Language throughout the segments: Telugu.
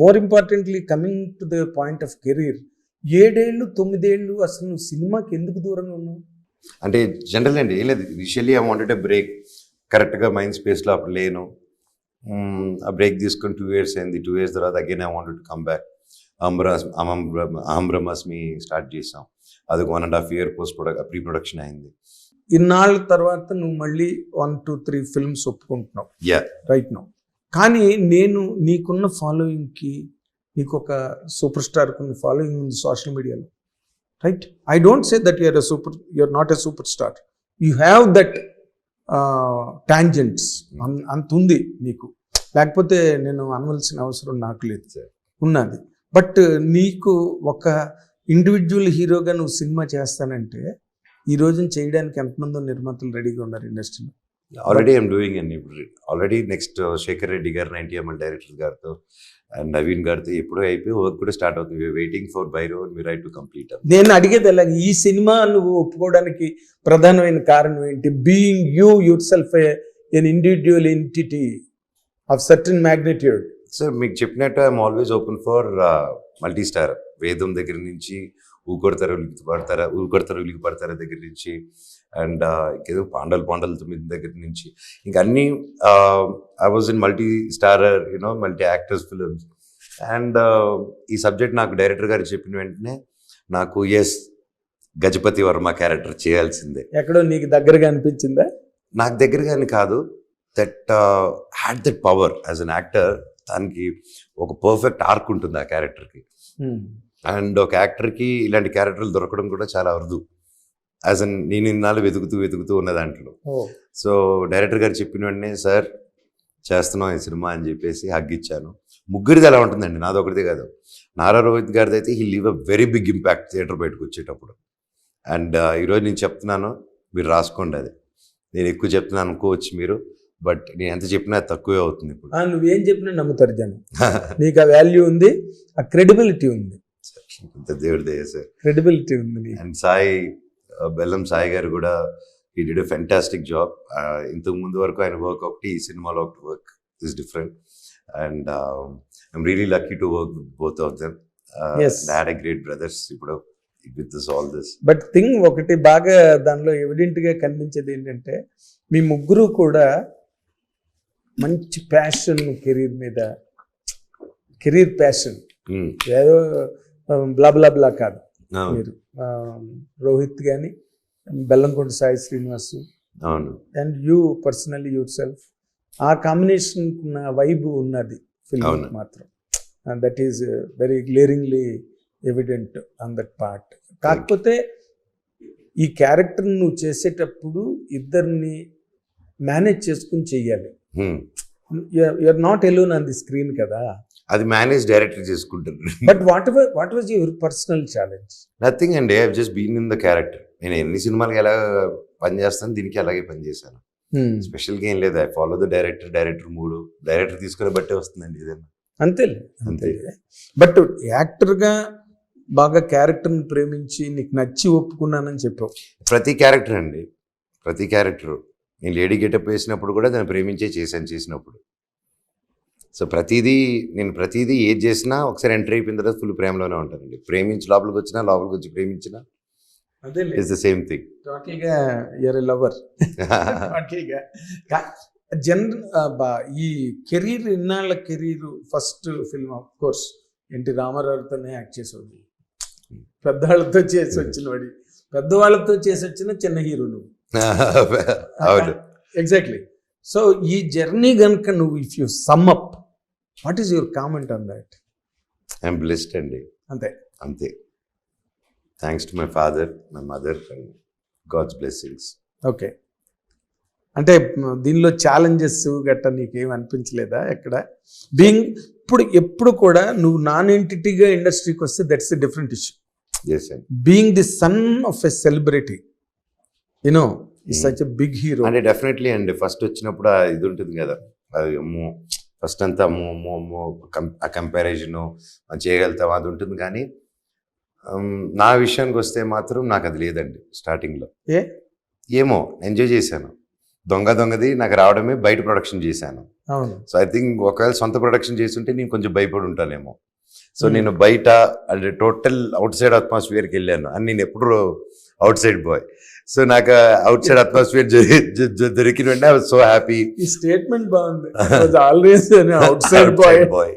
More importantly coming to the point of career ఏడేళ్ళు తొమ్మిదేళ్ళు అసలు సినిమాకి ఎందుకు దూరంగా ఉన్నావు? అంటే జనరల్ అండి ఏం లేదు. Initially I wanted a break కరెక్ట్గా మైండ్ స్పేస్లో అప్పుడు లేను. ఆ బ్రేక్ తీసుకొని టూ ఇయర్స్ అయింది. టూ ఇయర్స్ తర్వాత again I wanted to come back Aham Brahmasmi start చేసాం అది one and half year post production pre production అయింది. ఇన్నాళ్ళ తర్వాత నువ్వు మళ్ళీ వన్ టూ త్రీ ఫిల్మ్స్ ఒప్పుకుంటున్నావు. యా రైట్ నో కానీ నేను నీకున్న ఫాలోయింగ్కి నీకు ఒక సూపర్ స్టార్కి ఉన్న ఫాలోయింగ్ ఉంది సోషల్ మీడియాలో. Right? I don't say that you're super you're not a super star. You have that tangents. అంత ఉంది నీకు. లేకపోతే నేను అనవలసిన అవసరం నాకు లేదు. Sir. ఉన్నది. బట్ నీకు ఒక ఇండివిజువల్ హీరోగా నువ్వు సినిమా చేస్తానంటే ఈ రోజున చేయడానికి ఎంతమందో నిర్మాతలు రెడీగా ఉన్నారు ఇండస్ట్రీలో. ఆల్రెడీ ఐఎమ్ డూయింగ్ అండి ఇప్పుడు ఆల్రెడీ నెక్స్ట్ శేఖర్ రెడ్డి గారు నైన్టీ ఎంఎల్ డైరెక్టర్ గారితో అండ్ నవీన్ గారితో ఎప్పుడో అయిపోయి వర్క్ కూడా స్టార్ట్ అవుతుంది. వెయిటింగ్ ఫర్ బైరో మీరు రైట్ టు కంప్లీట్ నేను అడిగేది అలాగే ఈ సినిమా నువ్వు ఒప్పుకోవడానికి ప్రధానమైన కారణం ఏంటి? Being you yourself an individual entity of certain magnitude sir మీకు చెప్పినట్టు I'm always open for multi star Vedam దగ్గర నుంచి ఊకొడతారు ఉలికి పడతారా ఊకొడతారు ఉలికి పడతారా దగ్గర నుంచి అండ్ ఇంకేదో పాండల్ పాండల్ తొమ్మిది దగ్గర నుంచి. ఇంకా అన్ని I was in multi starrer you know multi actors films and ఈ సబ్జెక్ట్ నాకు డైరెక్టర్ గారు చెప్పిన వెంటనే నాకు ఎస్ గజపతి వర్మ క్యారెక్టర్ చేయాల్సిందే. ఎక్కడో నీకు దగ్గరగా అనిపించిందా? నాకు దగ్గరగాని కాదు. That had that power as an actor దానికి ఒక పర్ఫెక్ట్ ఆర్క్ ఉంటుంది ఆ క్యారెక్టర్కి. అండ్ ఒక యాక్టర్కి ఇలాంటి క్యారెక్టర్లు దొరకడం కూడా చాలా అరుదు. యాజ్ అన్ నేను ఇన్నాళ్ళు వెతుకుతూ వెతుకుతూ ఉన్న దాంట్లో. సో డైరెక్టర్ గారు చెప్పిన వెంటనే సార్ చేస్తున్నాం ఈ సినిమా అని చెప్పేసి హగ్ ఇచ్చాను ముగ్గురిది ఎలా ఉంటుందండి నాది ఒకటిదే కాదు. నారా రోహిత్ గారిది అయితే he leave a very big impact theatre బయటకు వచ్చేటప్పుడు. అండ్ ఈరోజు నేను చెప్తున్నాను మీరు రాసుకోండి అది. నేను ఎక్కువ చెప్తున్నాను అనుకోవచ్చు మీరు బట్ నేను ఎంత చెప్పినా అది తక్కువే అవుతుంది ఇప్పుడు. నువ్వేం చెప్పినా నమ్ముతారు జనం. నీకు ఆ వాల్యూ ఉంది ఆ క్రెడిబిలిటీ ఉంది. దేవుడి దయ సార్. క్రెడిబిలిటీ ఉంది అండ్ సాయి బెల్లం సాయి గారు కూడా ఈ డిడ్ ఫెంటాస్టిక్ జాబ్ ఇంతకు ముందు వరకు ఆయన వర్క్ ఒకటి ఈ సినిమాలో ఒకటి work is different and I'm really lucky to work with both of them. Had a great brothers ఇప్పుడు with this all this but thing ఒకటి బాగా దానిలో ఎవిడెంట్గా కనిపించేది ఏంటంటే మీ ముగ్గురు కూడా మంచి ప్యాషన్ కెరీర్ మీద కెరీర్ ప్యాషన్ ఏదో బ్లా బ్లా బ్లా కాదు. మీరు రోహిత్ కానీ బెల్లంకొండ సాయి శ్రీనివాస్. అవును. And you personally yourself. ఆ కాంబినేషన్ ఉన్న వైబ్ ఉన్నది ఫిల్మ్. మాత్రం. That is very glaringly evident on that part కాకపోతే ఈ క్యారెక్టర్ నువ్వు చేసేటప్పుడు ఇద్దరిని మేనేజ్ చేసుకుని చెయ్యాలి. You're not alone on the screen కదా. అది మేనేజ్ డైరెక్టర్ చేసుకుంటారు but what what was your personal challenge nothing అండి. I just been in the character నేను ఎన్ని సినిమాలకి ఎలా పనిచేస్తాను దీనికి అలాగే పనిచేశాను Hmm. స్పెషల్గా ఏం లేదు. I follow the director director mood. Director తీసుకునే బట్టే వస్తుందండి అంతేలే అంతే. అంతే బట్ యాక్టర్గా బాగా క్యారెక్టర్ని ప్రేమించి నీకు నచ్చి ఒప్పుకున్నానని చెప్పావు. ప్రతి క్యారెక్టర్ అండి. ప్రతి క్యారెక్టర్ నేను లేడీ గెటప్ వేసినప్పుడు కూడా దాన్ని ప్రేమించే చేశాను చేసినప్పుడు. సో ప్రతిదీ నేను ప్రతిదీ ఏది చేసినా ఒకసారి ఎంటర్ అయిపోయిన తర్వాత ఫుల్ ప్రేమలోనే ఉంటానండి. ప్రేమించి లోపలికి వచ్చినా లోపలికి వచ్చి ప్రేమించినా అదే ఇట్స్ ద సేమ్ థింగ్ టోటల్గా ఎర్ లవర్ టోటల్గా జనరల్ ఈ కెరీర్ ఇన్నాళ్ళ career first film of course NT రామారావుతోనే act చేసేవాడు పెద్దవాళ్ళతో చేసి వచ్చిన వాడి పెద్దవాళ్ళతో చేసి వచ్చిన చిన్న హీరో నువ్వు. ఎగ్జాక్ట్లీ సో ఈ జర్నీ కనుక నువ్వు if you sum up what is your comment on that I'm blessed అండి. అంతే. అంతే. Thanks to my father my mother and God's blessings okay అంటే దీనిలో ఛాలెంజెస్ గట్ట నీకేం అనిపించలేదా ఎక్కడ? బీయింగ్ ఇప్పుడు ఎప్పుడు కూడా నువ్వు నాన్ ఎంటిటీగా ఇండస్ట్రీకి వస్తే that's different issue being the son of a celebrity you know. Such big hero అంటే డెఫినెట్లీ అండి. ఫస్ట్ వచ్చినప్పుడు ఇది ఉంటుంది కదా. అది ఫస్ట్ అంతా అమ్మో అమ్మో కం- ఆ కంపారిజన్ చేయగలుగుతాం అది ఉంటుంది కానీ నా విషయానికి వస్తే మాత్రం నాకు అది లేదండి స్టార్టింగ్లో. ఏ? ఏమో ఎంజాయ్ చేశాను. దొంగ దొంగది నాకు రావడమే బయట ప్రొడక్షన్ చేశాను. అవును. సో ఐ థింక్ ఒకవేళ సొంత ప్రొడక్షన్ చేస్తుంటే నేను కొంచెం భయపడి ఉంటానేమో. So Hmm. నేను బయట అంటే టోటల్ అవుట్ సైడ్ అట్మాస్ఫియర్కి వెళ్ళాను. అని నేను ఎప్పుడు అవుట్ సైడ్ బాయ్. సో నాకు అవుట్ సైడ్ అట్మాస్ఫియర్ దొరికిన వెంటనే ఐ సో హ్యాపీ. ఈ స్టేట్మెంట్ బాగుంది. Always outside boy boy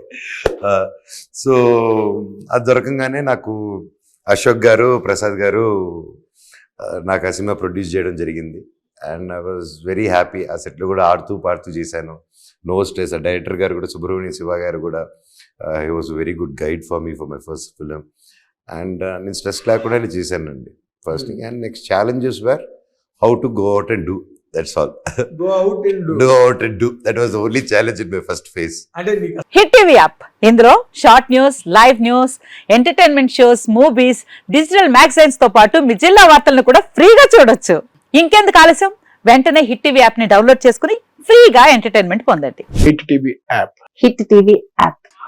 so అది దొరకంగానే నాకు అశోక్ గారు ప్రసాద్ గారు నాకు ఆ సినిమా ప్రొడ్యూస్ చేయడం జరిగింది. And I was very happy. ఆ సెట్లో కూడా ఆడుతూ పాడుతూ చేశాను. No stress. ఆ డైరెక్టర్ గారు కూడా సుబ్రహ్మణ్య శివ గారు కూడా he was very good guide for me for my first film and నేను స్ట్రెస్ లేకుండానే చేశానండి. First thing and next challenges where how to go out and do that's all go out and do out and do that was only challenge in my first phase అంటే నీకు హిట్ టీవీ యాప్ ఇందులో short news live news entertainment shows movies digital మ్యాగజైన్స్తో పాటు మీ జిల్లా వార్తలను కూడా ఫ్రీగా చూడొచ్చు. ఇంకెందుకు ఆలస్యం? వెంటనే హిట్ టీవీ యాప్ని డౌన్లోడ్ చేసుకుని ఫ్రీగా ఎంటర్టైన్మెంట్ పొందండి. Hit TV app hit TV app